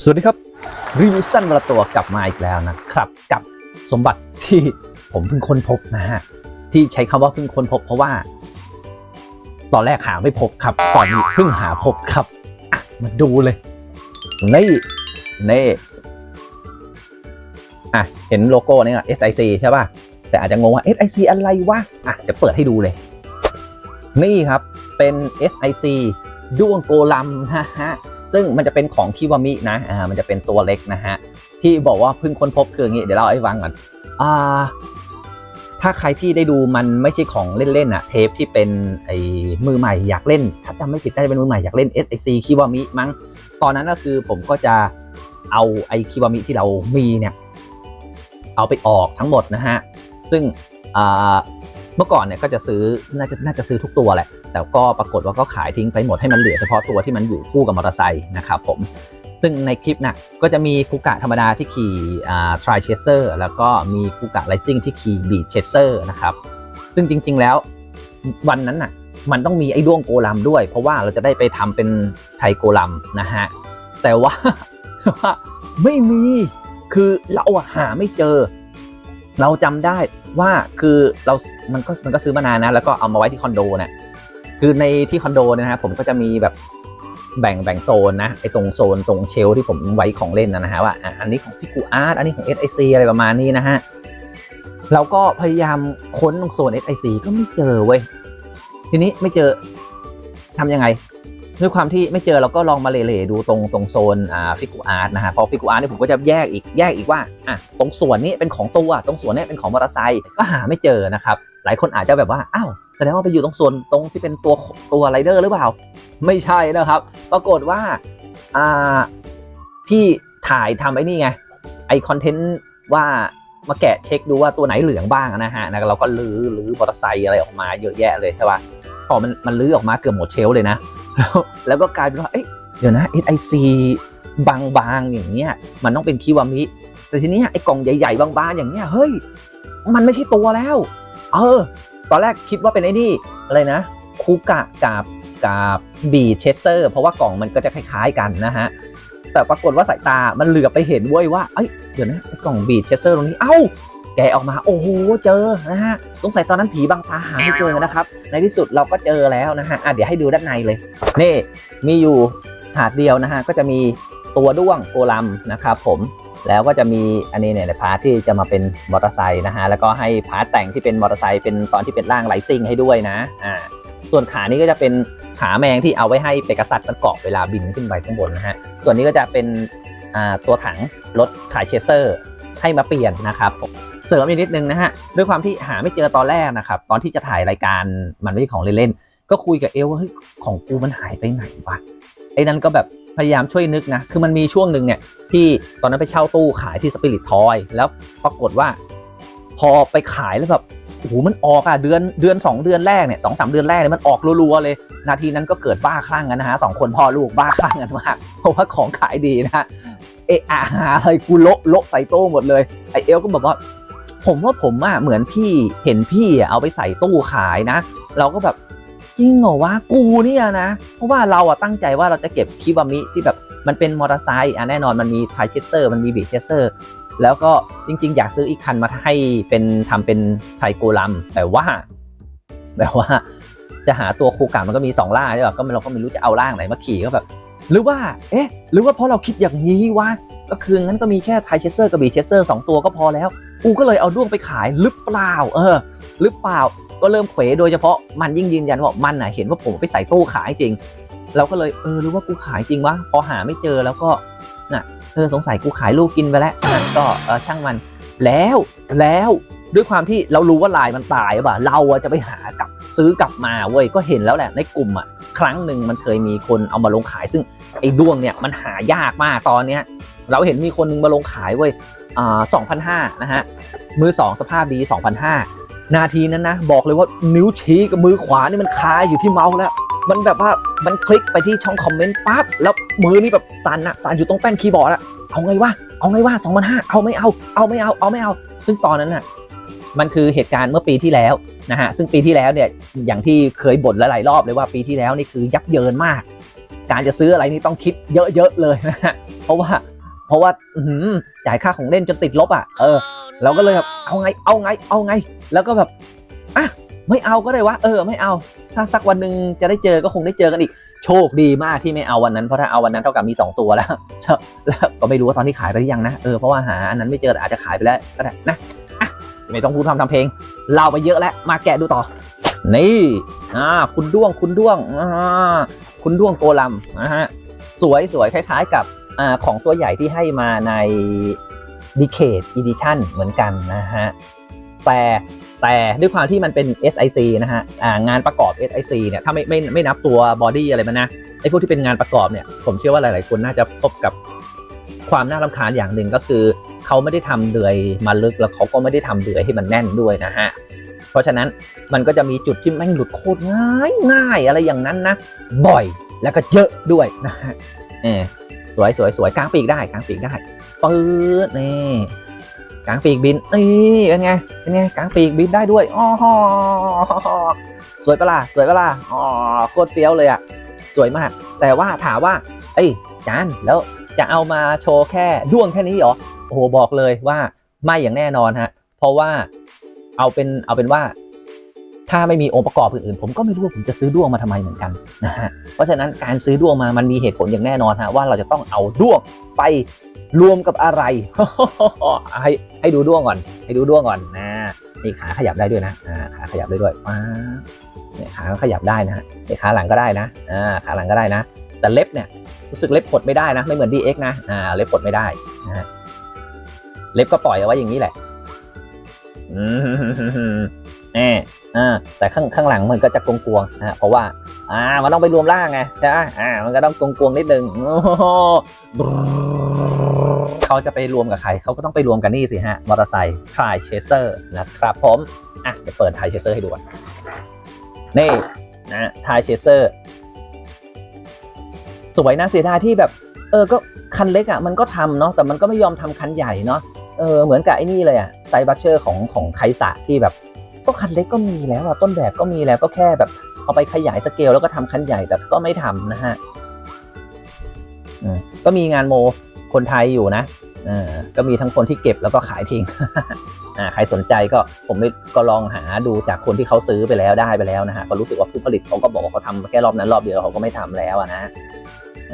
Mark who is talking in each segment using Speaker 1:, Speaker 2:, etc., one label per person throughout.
Speaker 1: สวัสดีครับรีวิวสั้นประตัวกลับมาอีกแล้วนะครับ กับสมบัติที่ผมเพิ่งค้นพบนะฮะที่ใช้คำว่าเพิ่งค้นพบ เพราะว่า ตอนแรกหาไม่พบครับ ตอนนี้เพิ่งหาพบครับมาดูเลยนี่นี่อะเห็นโลโก้นี่อะ SIC ใช่ป่ะแต่อาจจะงงว่า SIC อะไรวะอะเดี๋ยวเปิดให้ดูเลย นี่ครับเป็น SIC ด้วงโกลัมนะฮะ ซึ่งมันจะเป็นของคิวามินะอ่ามันจะเป็นตัวเล็กนะฮะที่บอกว่าเพิ่งค้นพบคืออย่างนี้เดี๋ยวเราเอาให้ฟังก่อนอ่าถ้าใครที่ได้ดูมันไม่ใช่ของเล่นๆอะเทปที่เป็นไอ้มือใหม่อยากเล่นถ้าจำไม่ผิดน่าจะเป็นมือใหม่อยากเล่น SIC คิวามิมั้งตอนนั้นก็คือผมก็จะเอาไอ้คิวามิที่เรามีเนี่ยเอาไปออกทั้งหมดนะฮะซึ่งอ่า เมื่อก่อนเนี่ยก็จะซื้อน่าจะน่าจะซื้อทุกตัวแหละ แต่ก็ปรากฏว่าก็ขายทิ้งไปหมดให้มันเหลือเฉพาะตัวที่มันอยู่คู่กับมอเตอร์ไซค์นะครับผมซึ่งในคลิปน่ะก็จะมีคูกะธรรมดาที่ขี่อ่า tri chaser แล้วก็มีคูกะ rising ที่ขี่ beat chaser นะครับซึ่งจริง ๆ แล้ววันนั้นน่ะมันต้องมีไอ้ด้วงโกลัมด้วย เพราะว่าเราจะได้ไปทำเป็นไทโกลัมนะฮะแต่ว่าวาไม่มีคือเราหาไม่เจอ เราจำได้ว่าคือเรา มันก็มันก็ซื้อมานานนะ แล้วก็เอามาไว้ที่คอนโดเนี่ยคือในที่คอนโดเนี่ยนะฮะผมก็จะมีแบบแบ่งแบ่งโซนนะไอ้ตรงโซนตรงเชลฟ์ที่ผมไว้ของเล่นนะนะฮะว่าอันนี้ของฟิกูอาร์ตอันนี้ของ SIC อะไรประมาณนี้นะฮะเราก็พยายามค้นตรงโซน SIC ก็ไม่เจอเว้ยทีนี้ไม่เจอทำยังไง ด้วยความที่ไม่เจอเราก็ลองมาเล่ๆดูตรงตรงโซนอ่าฟิกูอาร์ตนะฮะพอฟิกูอาร์ตเนี่ยผมก็จะแยกอีกแยกอีกว่าอะตรงส่วนนี้เป็นของตัวตรงส่วนนี้เป็นของมอเตอร์ไซค์ก็หาไม่เจอนะครับหลายคนอาจจะแบบว่าอ้าวแสดงว่าไปอยู่ตรงส่วนตรงที่เป็นตัวตัวไรเดอร์หรือเปล่า ไม่ใช่นะครับ ปรากฏว่าอ่าที่ถ่ายทำไอ้นี่ไงไอคอนเทนต์ว่ามาแกะเช็คดูว่าตัวไหนเหลืองบ้างนะฮะนะเราก็ลื้อลื้อมอเตอร์ไซค์อะไรออกมาเยอะแยะเลยใช่ป่ะพอมันมันลื้อออกมาเกือบหมดเชลเลยนะ แล้วแล้วก็กลายเป็นว่า เอ๊ะเดี๋ยวนะ SIC บางๆอย่างเงี้ย มันต้องเป็นคิวามิ แต่ทีเนี้ยไอ้กล่องใหญ่ ๆ บางๆอย่างเงี้ย เฮ้ย มันไม่ใช่ตัวแล้ว เออ ตอนแรกคิดว่าเป็นไอ้นี่ อะไรนะ คูกะกับกับบีเชสเซอร์ เพราะว่ากล่องมันก็จะคล้ายๆกันนะฮะ แต่ปรากฏว่าสายตา มันเหลือไปเห็นเว้ยว่า เอ้ย เดี๋ยวนะไอ้กล่องบีเชสเซอร์ตรงนี้ เอ้า แกะออกมาโอ้โหเจอนะฮะสงสัยตอนนั้นผีบังตาหาไม่เจอนะครับ ในที่สุดเราก็เจอแล้วนะฮะอะเดี๋ยวให้ดูด้านในเลยนี่มีอยู่ถาดเดียวนะฮะก็จะมีตัวด้วงโกลัมนะครับผมแล้วก็จะมีอันนี้เนี่ยพาร์ทที่จะมาเป็นมอเตอร์ไซค์นะฮะแล้วก็ให้พาร์ทแต่งที่เป็นมอเตอร์ไซค์เป็นตอนที่เป็นร่างไลซิ่งให้ด้วยนะอ่าส่วนขานี้ก็จะเป็นขาแมงที่เอาไว้ให้เปกษัตริย์มันเกาะเวลาบินขึ้นไปข้างบนนะฮะส่วนนี้ก็จะเป็นอ่าตัวถังรถขายเชสเซอร์ให้มาเปลี่ยนนะครับ เสริมอีกนิดนึงนะฮะด้วยความที่หาไม่เจอตอนแรกนะครับ ตอนที่จะถ่ายรายการมันไม่ใช่ของเล่นๆก็คุยกับเอลว่าเฮ้ยของกูมันหายไปไหนวะไอ้นั่นก็แบบพยายามช่วยนึกนะ คือมันมีช่วงหนึ่งเนี่ยที่ตอนนั้นไปเช่าตู้ขายที่สปิริตทอยแล้วปรากฏว่า พอไปขายแล้วแบบโอ้โหมันออกอะเดือนเดือนสองเดือนแรกเนี่ยสองสามเดือนแรกเนี่ยมันออกรัวๆเลย นาทีนั้นก็เกิดบ้าคลั่งกันนะฮะสองคนพ่อลูกบ้าคลั่งกันมากเพราะว่าของขายดีนะฮะเอะอะหาอะไรกูโละโละใส่โต้หมดเลยไอเอลก็บอกว่า ผมว่าผมอะเหมือนพี่เห็นพี่เอาไปใส่ตู้ขายนะ เราก็แบบจริงเหรอวะกูเนี่ยนะ เพราะว่าเราอะตั้งใจว่าเราจะเก็บคิวามิที่แบบมันเป็นมอเตอร์ไซค์อะแน่นอนมันมีไทเชสเซอร์มันมีบีเชสเซอร์แล้วก็จริง ๆ อยากซื้ออีกคันมาให้เป็นทำเป็นไทโกลัมแต่ว่าแบบว่าจะหาตัวคูกามันก็มีสองล่างใช่ป่ะก็เราก็ไม่รู้จะเอาล่างไหนมาขี่ก็แบบ หรือว่า เอ๊ะ หรือว่าเพราะเราคิดอย่างนี้วะ ก็คืองั้นก็มีแค่ไทเชสเซอร์กับบีเชสเซอร์สองตัวก็พอแล้ว กูก็เลยเอาด้วงไปขายหรือเปล่า เออหรือเปล่าก็เริ่มเขวโดยเฉพาะมันยิ่งยืนยันว่ามันอะเห็นว่าผมไปใส่ตู้ขายจริง เราก็เลยเออรือว่ากูขายจริงวะพอหาไม่เจอแล้วก็น่ะเออสงสัยกูขายลูกกินไปแล้วอะก็เออช่างมันแล้วแล้วด้วยความที่เรารู้ว่าลายมันตายป่ะเราอะจะไปหากลับซื้อกลับมาเว้ยก็เห็นแล้วแหละในกลุ่มอะครั้งหนึ่งมันเคยมีคนเอามาลงขายซึ่งไอ้ด้วงเนี่ยมันหายากมากตอนเนี้ย เราเห็นมีคนนึงมาลงขายเว้ยอ่าสองพันห้านะฮะ มือสองสภาพดีสองพันห้านาทีนั้นนะ บอกเลยว่านิ้วชี้กับมือขวานี่มันคาอยู่ที่เมาส์แล้ว มันแบบว่ามันคลิกไปที่ช่องคอมเมนต์ปั๊บแล้วมือนี่แบบสั่นอะสั่นอยู่ตรงแป้นคีย์บอร์ดอะเอาไงวะเอาไงวะสองพันห้าเอาไม่เอาเอาไม่เอาเอาไม่เอา ซึ่งตอนนั้นน่ะมันคือเหตุการณ์เมื่อปีที่แล้วนะฮะซึ่งปีที่แล้วเนี่ยอย่างที่เคยบ่นหลายรอบเลยว่าปีที่แล้วนี่คือยับเยินมาก การจะซื้ออะไรนี่ต้องคิดเยอะๆเลยนะฮะเพราะว่า เพราะว่าอืจ่ายค่าของเล่นจนติดลบอะเออเราก็เลยแบบเอาไงเอาไงเอาไง แล้วก็แบบอะไม่เอาก็ได้วะเออไม่เอา ถ้าสักวันหนึ่งจะได้เจอก็คงได้เจอกันอีกโชคดีมากที่ไม่เอาวันนั้นเพราะถ้าเอาวันนั้นเท่ากับมี 2 ตัวแล้วแล้วก็ไม่รู้ว่าตอนนี้ขายไปหรือยังนะเออเพราะว่าหาอันนั้นไม่เจอแต่อาจจะขายไปแล้วก็ได้นะอะไม่ต้องพูดทำทำเพลงเล่าไปเยอะแล้วมาแกะดูต่อ นี่อ่าคุณด้วงคุณด้วงอ่าคุณด้วงโกลัมนะฮะสวยสวยคล้ายๆกับ อของตัวใหญ่ที่ให้มาใน Decade Edition เหมือนกันนะฮะ แต่แต่ด้วยความที่มันเป็น SIC นะฮะงานประกอบ SIC เนี่ยถ้าไม่ไม่ไม่นับตัวบอดี้อะไรมันนะไอ้พวกที่เป็นงานประกอบเนี่ยผมเชื่อว่าหลาย ๆ คนน่าจะพบกับความน่ารำคาญอย่างหนึ่งก็คือ เขาไม่ได้ทำเดือยมาลึกแล้วเขาก็ไม่ได้ทำเดือยให้มันแน่นด้วยนะฮะเพราะฉะนั้นมันก็จะมีจุดที่แม่งหลุดโคตรง่ายง่ายอะไรอย่างนั้นนะ บ่อยแล้วก็เยอะด้วยนะฮะเออ สวยสวยสวยกลางปีกได้กลางปีกได้ปื๊ดนี่กลางปีกบินนี่เป็นไงเป็นไงกลางปีกบินได้ด้วยอ๋อสวยปะล่ะสวยปะล่ะอ๋อโคตรเฟี้ยวเลยอะสวยมาก แต่ว่าถามว่า เอ้ยจานแล้วจะเอามาโชว์แค่ด้วงแค่นี้เหรอโอ้โหบอกเลยว่าไม่อย่างแน่นอนฮะเพราะว่าเอาเป็นเอาเป็นว่า ถ้าไม่มีองค์ประกอบอื่นๆ ผมก็ไม่รู้ว่าผมจะซื้อด้วงมาทำไมเหมือนกันนะฮะเพราะฉะนั้นการซื้อด้วงมามันมีเหตุผลอย่างแน่นอนฮะว่าเราจะต้องเอาด้วงไปรวมกับอะไร ให้ให้ดูด้วงก่อน ให้ดูด้วงก่อนนะนี่ขาขยับได้ด้วยนะขาขยับได้ด้วยว้าเนี่ยขาขยับได้นะฮะนี่ขาหลังก็ได้นะอ่าขาหลังก็ได้นะ แต่เล็บเนี่ยรู้สึกเล็บปลดไม่ได้นะ ไม่เหมือน DX นะอ่าเล็บปลดไม่ได้นะฮะเล็บก็ปล่อยเอาไว้อย่างนี้แหละอืม แน่อ่าแต่ข้างข้างหลังมันก็จะกงกวงๆนะฮะเพราะว่าอ่ามันต้องไปรวมร่างไงใช่ไหมอ่ามันก็ต้องกงกวงๆนิดนึงโอ้โหเขาจะไปรวมกับใครเขาก็ต้องไปรวมกันนี่สิฮะมอเตอร์ไซค์ทรายเชสเซอร์นะครับผมอะเดี๋ยวเปิดทรายเชสเซอร์ให้ดูก่อนนี่นะทรายเชสเซอร์สวยนะเสียดายที่แบบ เออก็คันเล็กอะมันก็ทำเนาะแต่มันก็ไม่ยอมทำคันใหญ่เนาะเออเหมือนกับไอ้นี่เลยอะไซบัชเชอร์ของของไคสะที่แบบ ก็คันเล็กก็มีแล้วอะต้นแบบก็มีแล้วก็แค่แบบเอาไปขยายสเกลแล้วก็ทำคันใหญ่แต่ก็ไม่ทำนะฮะก็มีงานโมคนไทยอยู่นะอก็มีทั้งคนที่เก็บแล้วก็ขายทิ้งใครสนใจก็ผมก็ลองหาดูจากคนที่เขาซื้อไปแล้วได้ไปแล้วนะฮะก็รู้สึกว่าผู้ผลิตเขาก็บอกว่าเขาทำแค่รอบนั้นรอบเดียวเขาก็ไม่ทำแล้วนะ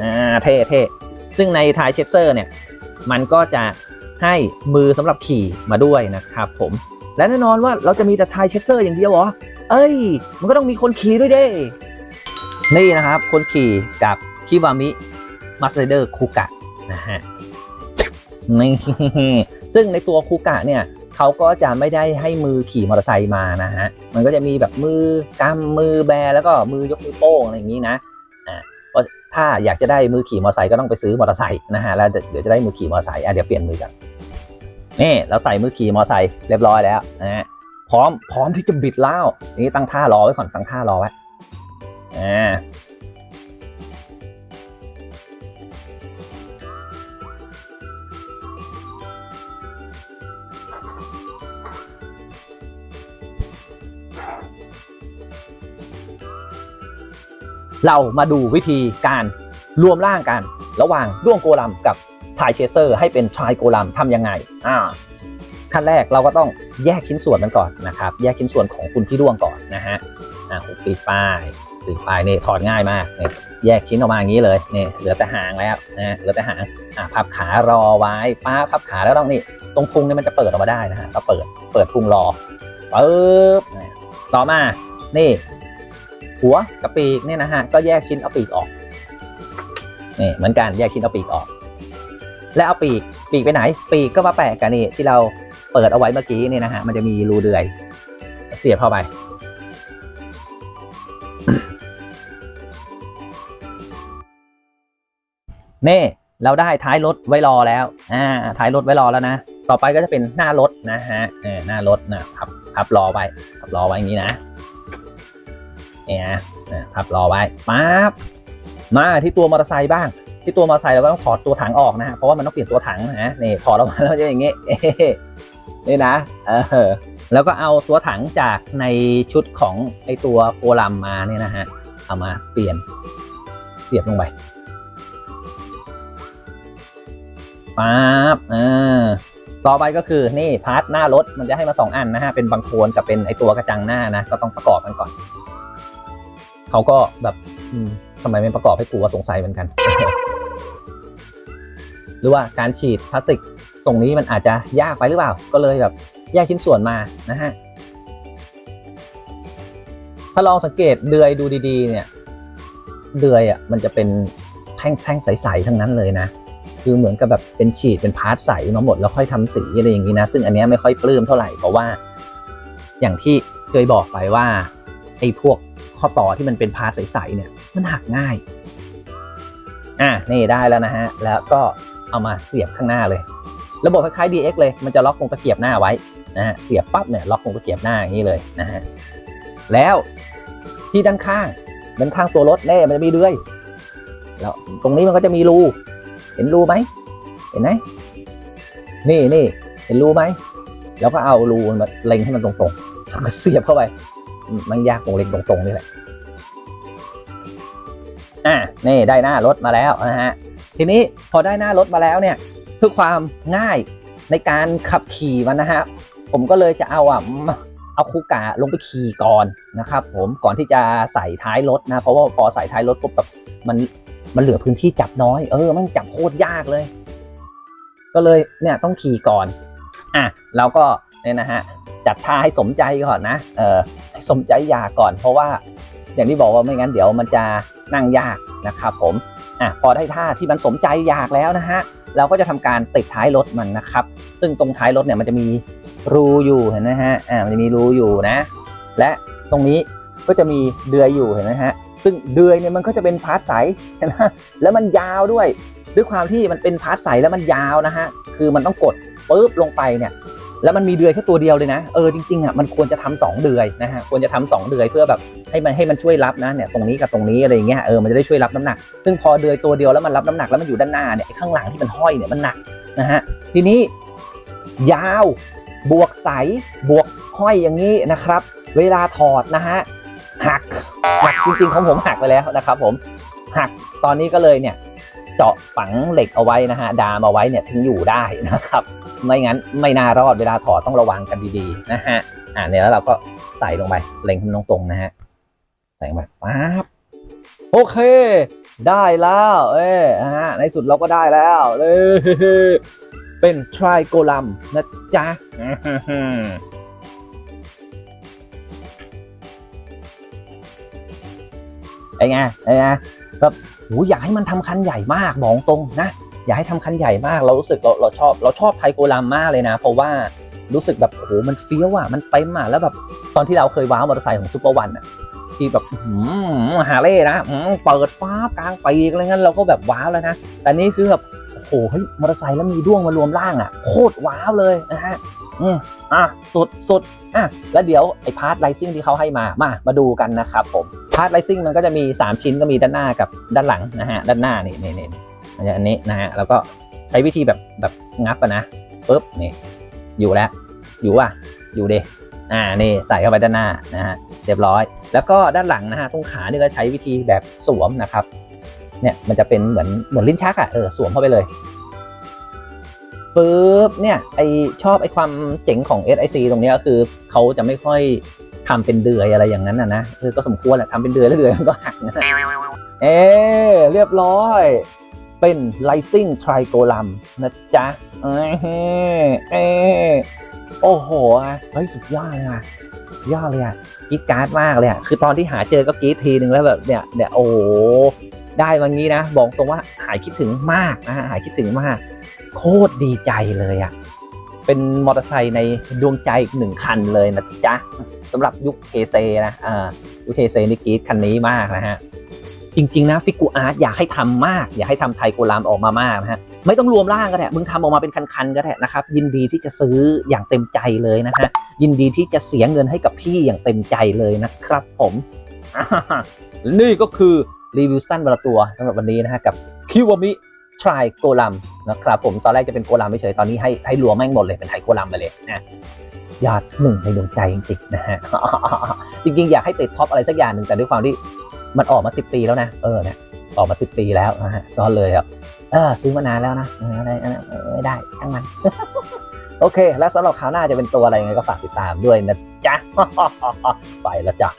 Speaker 1: อ่าเท่เท่ซึ่งในทายเชสเซอร์เนี่ย มันก็จะให้มือสำหรับขี่มาด้วยนะครับผม และแน่นอนว่าเราจะมีแต่ทายเชสเซอร์อย่างเดียวเหรอ เอ้ย มันก็ต้องมีคนขี่ด้วยเด้ นี่นะครับ คนขี่กับคิวามิมาสเดอร์คูกะนะฮะนี่ซึ่งในตัวคูกะเนี่ยเขาก็จะไม่ได้ให้มือขี่มอเตอร์ไซค์มานะฮะ มันก็จะมีแบบมือกำมือแบแล้วก็มือยกมือโป้งอะไรอย่างนี้นะอ่าเพราะถ้าอยากจะได้มือขี่มอเตอร์ไซค์ก็ต้องไปซื้อมอเตอร์ไซค์นะฮะแล้วเดี๋ยวจะได้มือขี่มอเตอร์ไซค์อะเดี๋ยวเปลี่ยนมือกัน นี่เราใส่มือขี่มอไซค์เรียบร้อยแล้วนะฮะพร้อมพร้อมที่จะบิดแล้วนี่ตั้งท่ารอไว้ก่อนตั้งท่ารอไว้อ่าเรามาดูวิธีการรวมร่างกัน ระหว่างด้วงโกลัมกับ ทายเชเซอร์ให้เป็นทรายโกลัมทำยังไงอ่าขั้นแรกเราก็ต้องแยกชิ้นส่วนมันก่อนนะครับ แยกชิ้นส่วนของคุณพี่ด้วงก่อนนะฮะอ่าหุบปีกป้ายปีกป้ายนี่ถอดง่ายมากเนี่ยแยกชิ้นออกมาอย่างนี้เลยนี่เหลือแต่หางแล้วนะเหลือแต่หางอ่าพับขารอไว้ป้าพับขาแล้วต้องนี่ตรงพุงเนี่ยมันจะเปิดออกมาได้นะฮะก็เปิดเปิดพุงรอปึ๊บต่อมานี่ หัวกับปีกเนี่ยนะฮะก็แยกชิ้นเอาปีกออกนี่เหมือนกันแยกชิ้นเอาปีกออก แล้วเอาปีกปีกไปไหน ปีกก็มาแปะกันนี่ที่เราเปิดเอาไว้เมื่อกี้นี่นะฮะมันจะมีรูเดือย เสียบเข้าไป นี่เราได้ท้ายรถไว้รอแล้วอ่าท้ายรถไว้รอแล้วนะ ต่อไปก็จะเป็นหน้ารถนะฮะเออหน้ารถนะพับพับรอไว้พับรอไว้อย่างนี้นะเนี่ยออพับรอไว้ปั๊บมาที่ตัวมอเตอร์ไซค์บ้าง ที่ตัวมอเตอร์ไซค์เราก็ต้องถอดตัวถังออกนะฮะเพราะว่ามันต้องเปลี่ยนตัวถังนะฮะนี่ถอดออกมาแล้วจะอย่างงี้นี่นะเออแล้วก็เอาตัวถังจากในชุดของไอตัวโกลัมมาเนี่ยนะฮะเอามาเปลี่ยนเสียบลงไปป๊าบอ่าต่อไปก็คือนี่พาร์ทหน้ารถมันจะให้มาสองอันนะฮะเป็นบางโคลนกับเป็นไอตัวกระจังหน้านะก็ต้องประกอบกันก่อนเขาก็แบบทำไมไม่ประกอบให้กูก็สงสัยเหมือนกัน หรือว่าการฉีดพลาสติกตรงนี้มันอาจจะยากไปหรือเปล่า ก็เลยแบบแยกชิ้นส่วนมานะฮะถ้าลองสังเกตเดือยดูดีๆ เนี่ย เดือยอะมันจะเป็นแท่งๆใสๆทั้งนั้นเลยนะ คือเหมือนกับแบบเป็นฉีดเป็นพาร์ทใสมาหมดแล้วค่อยทำสีอะไรอย่างนี้นะ ซึ่งอันนี้ไม่ค่อยปลื้มเท่าไหร่เพราะว่า อย่างที่เคยบอกไปว่าไอ้พวกข้อต่อที่มันเป็นพาร์ทใสๆเนี่ย มันหักง่าย อะนี่ได้แล้วนะฮะ แล้วก็ เอามาเสียบข้างหน้าเลย ระบบคล้ายๆ DX เลยมันจะล็อกตรงตะเกียบหน้าไว้นะฮะเสียบปั๊บเนี่ยล็อกตรงตะเกียบหน้าอย่างนี้เลยนะฮะแล้วที่ด้านข้างด้านข้างตัวรถเน่มันจะมีเดือยแล้วตรงนี้มันก็จะมีรูเห็นรูไหมเห็นไหมนี่นี่เห็นรูไหมแล้วก็เอารูมาเล็งให้มันตรงๆแล้วก็เสียบเข้าไปมมันยากตรงเล็งตรงๆนี่แหละอะนี่ได้หน้ารถมาแล้วนะฮะ ทีนี้พอได้หน้ารถมาแล้วเนี่ยเพื่อความง่ายในการขับขี่มันนะฮะผมก็เลยจะเอาอะเอาคูกะลงไปขี่ก่อนนะครับผมก่อนที่จะใส่ท้ายรถนะเพราะว่าพอใส่ท้ายรถปุ๊บแบบมันมันเหลือพื้นที่จับน้อยเออมันจับโคตรยากเลย ก็เลยเนี่ยต้องขี่ก่อนอะเราก็เนี่ยนะฮะจัดท่าให้สมใจก่อนนะเออสมใจอยากก่อน เพราะว่าอย่างที่บอกว่าไม่งั้นเดี๋ยวมันจะนั่งยากนะครับผม อะพอได้ท่าที่มันสมใจอยากแล้วนะฮะเราก็จะทำการติดท้ายรถมันนะครับ ซึ่งตรงท้ายรถเนี่ยมันจะมีรูอยู่เห็นไหมฮะอ่ามันจะมีรูอยู่นะ และตรงนี้ก็จะมีเดือยอยู่เห็นไหมฮะซึ่งเดือยเนี่ยมันก็จะเป็นพาร์ทใสเห็นไหมแล้วมันยาวด้วย ด้วยความที่มันเป็นพาร์ทใสแล้วมันยาวนะฮะคือมันต้องกดปุ๊บลงไปเนี่ย แล้วมันมีเดือยแค่ตัวเดียวเลยนะ เออจริงๆอะมันควรจะทำสองเดือยนะฮะควรจะทำสองเดือยเพื่อแบบให้มันให้มันช่วยรับนะเนี่ยตรงนี้กับตรงนี้อะไรอย่างเงี้ยเออมันจะได้ช่วยรับน้ำหนัก ซึ่งพอเดือยตัวเดียวแล้วมันรับน้ำหนักแล้วมันอยู่ด้านหน้าเนี่ยข้างหลังที่มันห้อยเนี่ยมันหนักนะฮะทีนี้ยาวบวกใสบวกห้อยอย่างนี้นะครับ เวลาถอดนะฮะหักหักจริงๆของผมหักไปแล้วนะครับ ผมหักตอนนี้ก็เลยเนี่ยเจาะฝังเหล็กเอาไว้นะฮะดามเอาไว้เนี่ยถึงอยู่ได้นะครับ ไม่งั้นไม่น่ารอดเวลาถอดต้องระวังกันดีๆนะฮะอ่าเนี่ยแล้วเราก็ใส่ลงไปเล็งให้มันตรงๆนะฮะใส่ลงไปปั๊บโอเค ได้แล้ว เอ้ฮะในสุดเราก็ได้แล้วเลยเป็นทริโกลัมนะจ๊ะไอ้ไงไอ้ไงแบบโหอยากให้มันทำคันใหญ่มากบอกตรงนะ อย่าให้ทำคันใหญ่มาก เรารู้สึกเราเราชอบเราชอบไทโกลัมมากเลยนะ เพราะว่ารู้สึกแบบโอ้โหมันเฟี้ยวอะมันเต็มอะแล้วแบบตอนที่เราเคยว้าวมอเตอร์ไซค์ของซูเปอร์วันอะที่แบบฮาเลย์นะเปิดฟ้ากลางปีกอะไรเงี้ยเราก็แบบว้าวแล้วนะแต่นี่คือแบบโอ้โหเฮ้ยมอเตอร์ไซค์แล้วมีด้วงมารวมร่างอะโคตรว้าวเลยนะฮะอืมอะสุดสุดอะแล้วเดี๋ยวไอ้พาร์ทไลซิ่งที่เขาให้มามามาดูกันนะครับผมพาร์ทไลซิ่งมันก็จะมี 3 ชิ้นก็มีด้านหน้ากับด้านหลังนะฮะด้านหน้านี่นี่นี่ อันนี้นะฮะแล้วก็ใช้วิธีแบบแบบงับอะนะปุ๊บนี่อยู่แล้ว อยู่อะอยู่เดอ่านี่ใส่เข้าไปด้านหน้านะฮะเรียบร้อย แล้วก็ด้านหลังนะฮะตรงขาเนี่ยก็ใช้วิธีแบบสวมนะครับเนี่ยมันจะเป็นเหมือนเหมือนลิ้นชักอะ่ะเออสวมเข้าไปเลยปึ๊บเนี่ยไอชอบไอความเจ๋งของ SIC ตรงนี้ก็คือเขาจะไม่ค่อยทำเป็นเดือยอะไรอย่างนั้นนะนะเออก็สมควรแหละทำเป็นเดือยแล้วเดือยมันก็หักนะเออเรียบร้อย เป็น Rising Trigolam นะจ๊ะเอ้เอ้โอ้โหอะเฮ้ยสุดยอดเลยอะยอดเลยอะกีดการ์ดมากเลยอะคือตอนที่หาเจอก็กีดทีหนึ่งแล้วแบบเนี่ยเนี่ยโอ้โหได้มางี้นะ บอกตรงว่าหายคิดถึงมากนะฮะหายคิดถึงมาก โคตรดีใจเลยอะเป็นมอเตอร์ไซค์ในดวงใจอีกหนึ่งคันเลยนะจ๊ะสำหรับยุคเคเซนะอ่ายุคเคเซนี่กีดคันนี้มากนะฮะ จริง ๆ นะฟิกูอาร์ตอยากให้ทำมาก อยากให้ทำไทโกรามออกมามากนะฮะไม่ต้องรวมร่างก็ได้มึงทำออกมาเป็นคันๆก็ได้นะครับ ยินดีที่จะซื้ออย่างเต็มใจเลยนะฮะยินดีที่จะเสียเงินให้กับพี่อย่างเต็มใจเลยนะครับผมนี่ก็คือรีวิวสั้นวันละตัวสำหรับวันนี้นะฮะกับคิวมิทริโกลัมนะครับผมตอนแรกจะเป็นโกลัมไม่เฉยตอนนี้ให้ให้รวมแม่งหมดเลยเป็นไทโกลัมไปเลยนะยอดหนึ่งในดวงใจจริงๆนะฮะจริงๆ อยากให้ติดท็อปอะไรสักอย่างหนึ่งแต่ด้วยความที่ มันออกมาสิบปีแล้วนะ เออเนี่ยออกมาสิบปีแล้วนะฮะก็เลยแบบเออซื้อมานานแล้วนะอะไรอันนั้นเออไม่ได้ช่างมัน โอเค แล้วสำหรับคราวหน้าจะเป็นตัวอะไรยังไงก็ฝากติดตามด้วยนะจ๊ะ ไปแล้วจ้ะ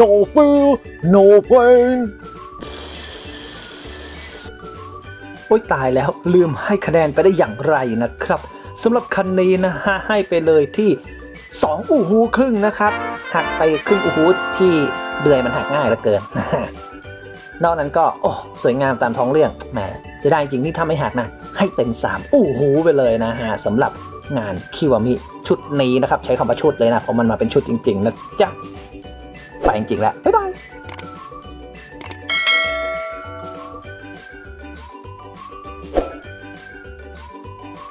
Speaker 1: no fear no pain
Speaker 2: โอ้ยตายแล้วลืมให้คะแนนไปได้อย่างไรนะครับสำหรับคันนี้นะฮะให้ไปเลยที่ 2 อูฮูครึ่งนะครับหักไปครึ่งอูฮูที่ เดือยมันหักง่ายเหลือเกิน นอกนั้นก็โอ้สวยงามตามท้องเรื่องแหมจะได้จริงนี่ถ้าไม่หักนะ ให้เต็ม 3 อู้หูไปเลยนะฮะสำหรับงานคิวามิชุดนี้นะครับ ใช้คำว่าชุดเลยนะเพราะมันมาเป็นชุดจริง ๆ นะจ๊ะ ไปจริงๆแล้ว บ๊ายบาย